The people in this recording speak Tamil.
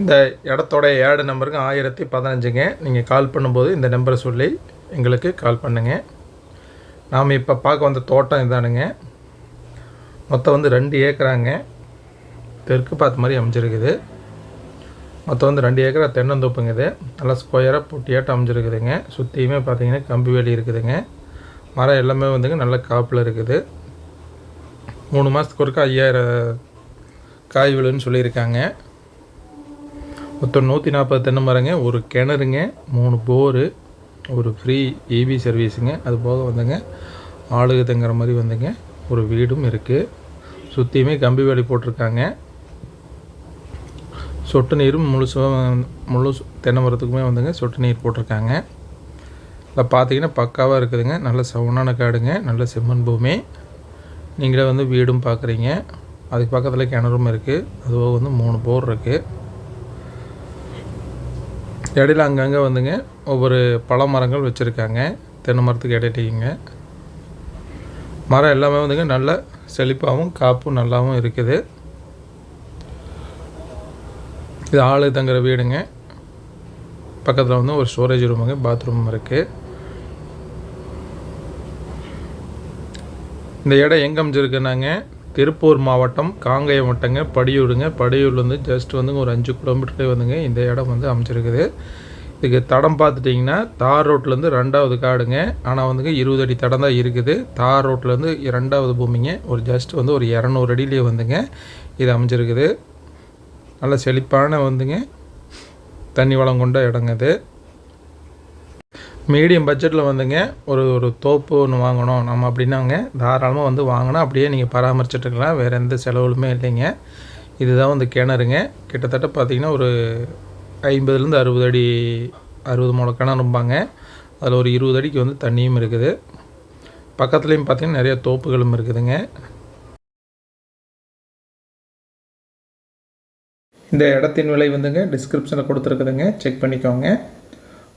இந்த இடத்தோட ஏடு நம்பருங்க ஆயிரத்தி பதினஞ்சுங்க. நீங்கள் கால் பண்ணும்போது இந்த நம்பரை சொல்லி எங்களுக்கு கால் பண்ணுங்கள் நாம் இப்போ பார்க்க வந்த தோட்டம் இதானுங்க. மொத்தம் வந்து ரெண்டு ஏக்கராங்க. தெற்கு பார்த்த மாதிரி அமைஞ்சிருக்குது. மொத்தம் வந்து ரெண்டு ஏக்கரா தென்னந்தோப்புங்க இது. நல்லா ஸ்கொயராக பொட்டியாட்டம் அமைஞ்சிருக்குதுங்க. சுற்றியுமே பார்த்தீங்கன்னா கம்பி வேலி இருக்குதுங்க. மரம் எல்லாமே வந்துங்க நல்ல காப்பில் இருக்குது. மூணு மாதத்துக்கு ஒருக்கா ஐயாயிரம் காய் விழுன்னு சொல்லியிருக்காங்க. மொத்தம் நூற்றி நாற்பது தென்னை மரங்க ஒரு கிணறுங்க மூணு போரு ஒரு ஃப்ரீ இபி சர்வீஸுங்க அது போக வந்துங்க ஆளுக தங்குற மாதிரி வந்துங்க ஒரு வீடும் இருக்குது சுற்றியுமே கம்பி வேலி போட்டிருக்காங்க. சொட்டு நீரும் முழுசும் முழு தென்னை மரத்துக்குமே வந்துங்க சொட்டு நீர் போட்டிருக்காங்க. இப்போ பார்த்தீங்கன்னா பக்காவாக இருக்குதுங்க. நல்ல சவுனான காடுங்க நல்ல செம்மண் பூமி. நீங்களே வந்து வீடும் பார்க்குறீங்க. அதுக்கு பக்கத்தில் கிணறும் இருக்குது அதுவும் வந்து மூணு போர் இருக்குது இடையில அங்கங்கே வந்துங்க ஒவ்வொரு பழ மரங்கள் வச்சுருக்காங்க. தென்னை மரத்துக்கு இடையிட்டிங்க மரம் எல்லாமே வந்துங்க நல்ல செழிப்பாகவும் காப்பும் நல்லாவும் இருக்குது. இது ஆளு தங்குற வீடுங்க. பக்கத்தில் வந்து ஒரு ஸ்டோரேஜ் ரூமுங்க பாத்ரூம் இருக்குது இந்த இடம் எங்கே அமைஞ்சிருக்குனாங்க திருப்பூர் மாவட்டம் காங்கேயம் வட்டங்க படியூருங்க. படியூர்லேருந்து ஜஸ்ட் வந்து ஒரு அஞ்சு கிலோமீட்டர்லேயே வந்துங்க இந்த இடம் வந்து அமைச்சிருக்குது இதுக்கு தடம் பார்த்துட்டிங்கன்னா தார் ரோட்லேருந்து ரெண்டாவது காடுங்க. ஆனால் வந்துங்க இருபது அடி தடம் தான் இருக்குது. தார் ரோட்லேருந்து ரெண்டாவது பூமிங்க. ஒரு ஜஸ்ட் வந்து ஒரு இரநூறு அடியிலே வந்துங்க இது அமைஞ்சிருக்குது. நல்ல செழிப்பான வந்துங்க தண்ணி வளம் கொண்ட இடங்க இது. மீடியம் பட்ஜெட்டில் வந்துங்க ஒரு ஒரு தோப்பு ஒன்று வாங்கணும். நம்ம அப்படின்னாங்க தாராளமாக வந்து வாங்கினா அப்படியே நீங்கள் பராமரிச்சிட்ருக்கலாம் வேறு எந்த செலவுலுமே இல்லைங்க. இதுதான் வந்து கிணறுங்க. கிட்டத்தட்ட பார்த்திங்கன்னா ஒரு ஐம்பதுலேருந்து அறுபது அடி அறுபது முளை கிணறும்பாங்க அதில் ஒரு இருபது அடிக்கு வந்து தண்ணியும் இருக்குது. பக்கத்துலேயும் பார்த்திங்கன்னா நிறைய தோப்புகளும் இருக்குதுங்க. இந்த இடத்தின் விலை வந்துங்க டிஸ்கிரிப்ஷனில் கொடுத்துருக்குதுங்க. செக் பண்ணிக்கோங்க.